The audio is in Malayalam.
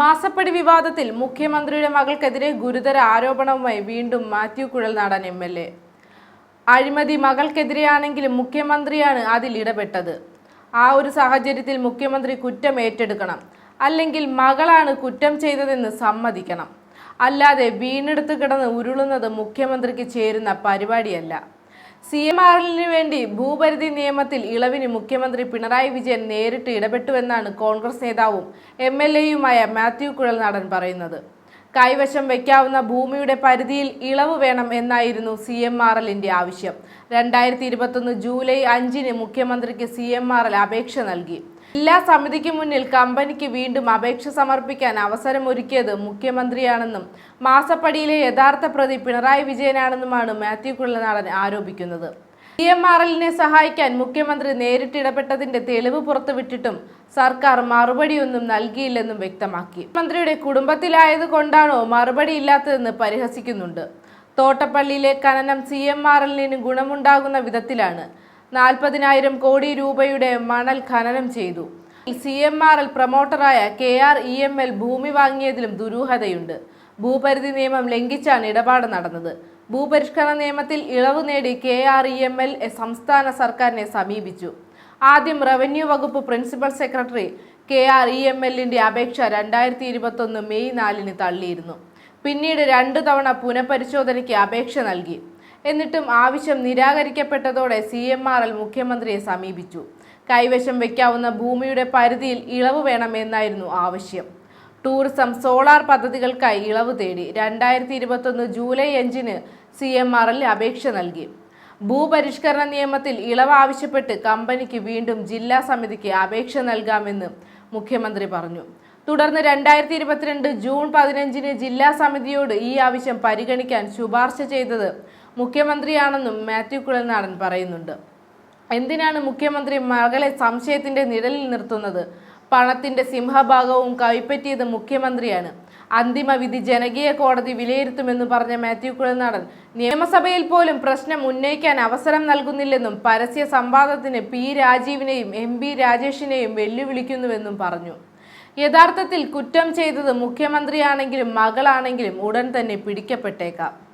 മാസപ്പടി വിവാദത്തിൽ മുഖ്യമന്ത്രിയുടെ മകൾക്കെതിരെ ഗുരുതര ആരോപണവുമായി വീണ്ടും Mathew Kuzhalnadan M L A. അഴിമതി മകൾക്കെതിരെയാണെങ്കിലും മുഖ്യമന്ത്രിയാണ് അതിൽ ഇടപെട്ടത്. ആ ഒരു സാഹചര്യത്തിൽ മുഖ്യമന്ത്രി കുറ്റം ഏറ്റെടുക്കണം. അല്ലെങ്കിൽ മകളാണ് കുറ്റം ചെയ്തതെന്ന് സമ്മതിക്കണം. അല്ലാതെ വീണെടുത്ത് കിടന്ന് ഉരുളുന്നത് മുഖ്യമന്ത്രിക്ക് ചേരുന്ന പരിപാടിയല്ല. സി എം ആറിന് വേണ്ടി ഭൂപരിധി നിയമത്തിൽ ഇളവിന് മുഖ്യമന്ത്രി പിണറായി വിജയൻ നേരിട്ട് ഇടപെട്ടുവെന്നാണ് കോൺഗ്രസ് നേതാവും എം എൽ എയുമായ മാത്യു കുഴൽനാടൻ പറയുന്നത്. കൈവശം വയ്ക്കാവുന്ന ഭൂമിയുടെ പരിധിയിൽ ഇളവ് വേണം എന്നായിരുന്നു സി എം ആർ എല്ലിന്റെ ആവശ്യം. രണ്ടായിരത്തി ഇരുപത്തൊന്ന് ജൂലൈ അഞ്ചിന് മുഖ്യമന്ത്രിക്ക് സി എം ആർ എൽ അപേക്ഷ നൽകി. ജില്ലാ സമിതിക്ക് മുന്നിൽ കമ്പനിക്ക് വീണ്ടും അപേക്ഷ സമർപ്പിക്കാൻ അവസരമൊരുക്കിയത് മുഖ്യമന്ത്രിയാണെന്നും മാസപ്പടിയിലെ യഥാർത്ഥ പ്രതി പിണറായി വിജയനാണെന്നുമാണ് മാത്യു കുള്ളനാടൻ ആരോപിക്കുന്നത്. സി എം ആർ എല്ലിനെ സഹായിക്കാൻ മുഖ്യമന്ത്രി നേരിട്ട് ഇടപെട്ടതിന്റെ തെളിവ് പുറത്തുവിട്ടിട്ടും സർക്കാർ മറുപടിയൊന്നും നൽകിയില്ലെന്നും വ്യക്തമാക്കി. മന്ത്രിയുടെ കുടുംബത്തിലായത് കൊണ്ടാണോ മറുപടി ഇല്ലാത്തതെന്ന് പരിഹസിക്കുന്നുണ്ട്. തോട്ടപ്പള്ളിയിലെ ഖനനം സി എം ആർ എല്ലിന് ഗുണമുണ്ടാകുന്ന വിധത്തിലാണ് നാൽപ്പതിനായിരം കോടി രൂപയുടെ മണൽ ഖനനം ചെയ്തു. C M R L പ്രൊമോട്ടറായ K R E M L ഭൂമി വാങ്ങിയതിലും ദുരൂഹതയുണ്ട്. ഭൂപരിധി നിയമം ലംഘിച്ചാണ് ഇടപാട് നടന്നത്. ഭൂപരിഷ്കരണ നിയമത്തിൽ ഇളവ് നേടി K R E M L സംസ്ഥാന സർക്കാരിനെ സമീപിച്ചു. ആദ്യം റവന്യൂ വകുപ്പ് principal secretary K R E M എല്ലിന്റെ അപേക്ഷ രണ്ടായിരത്തി ഇരുപത്തൊന്ന് മെയ് നാലിന് തള്ളിയിരുന്നു. പിന്നീട് രണ്ടു തവണ പുനഃപരിശോധനയ്ക്ക് അപേക്ഷ നൽകി. എന്നിട്ടും ആവശ്യം നിരാകരിക്കപ്പെട്ടതോടെ സി എം ആർ എൽ മുഖ്യമന്ത്രിയെ സമീപിച്ചു. കൈവശം വയ്ക്കാവുന്ന ഭൂമിയുടെ പരിധിയിൽ ഇളവ് വേണമെന്നായിരുന്നു ആവശ്യം. ടൂറിസം സോളാർ പദ്ധതികൾക്കായി ഇളവ് തേടി രണ്ടായിരത്തി ഇരുപത്തൊന്ന് ജൂലൈ അഞ്ചിന് സി എം ആർ എൽ അപേക്ഷ നൽകി. ഭൂപരിഷ്കരണ നിയമത്തിൽ ഇളവ് ആവശ്യപ്പെട്ട് കമ്പനിക്ക് വീണ്ടും ജില്ലാ സമിതിക്ക് അപേക്ഷ നൽകാമെന്ന് മുഖ്യമന്ത്രി പറഞ്ഞു. തുടർന്ന് രണ്ടായിരത്തി ഇരുപത്തിരണ്ട് ജൂൺ പതിനഞ്ചിന് ജില്ലാ സമിതിയോട് ഈ ആവശ്യം പരിഗണിക്കാൻ ശുപാർശ ചെയ്തത് മുഖ്യമന്ത്രിയാണെന്നും മാത്യു കുഴൽനാടൻ പറയുന്നുണ്ട്. എന്തിനാണ് മുഖ്യമന്ത്രി മകളെ സംശയത്തിന്റെ നിഴലിൽ നിർത്തുന്നത്? പണത്തിന്റെ സിംഹഭാഗവും കൈപ്പറ്റിയത് മുഖ്യമന്ത്രിയാണ്. അന്തിമ വിധി ജനകീയ കോടതി വിലയിരുത്തുമെന്ന് പറഞ്ഞ മാത്യു കുഴൽനാടൻ നിയമസഭയിൽ പോലും പ്രശ്നം ഉന്നയിക്കാൻ അവസരം നൽകുന്നില്ലെന്നും പരസ്യ സംവാദത്തിന് പി രാജീവിനെയും എം പി രാജേഷിനെയും വെല്ലുവിളിക്കുന്നുവെന്നും പറഞ്ഞു. യഥാർത്ഥത്തിൽ കുറ്റം ചെയ്തത് മുഖ്യമന്ത്രിയാണെങ്കിലും മകളാണെങ്കിലും ഉടൻ തന്നെ പിടിക്കപ്പെട്ടേക്കാം.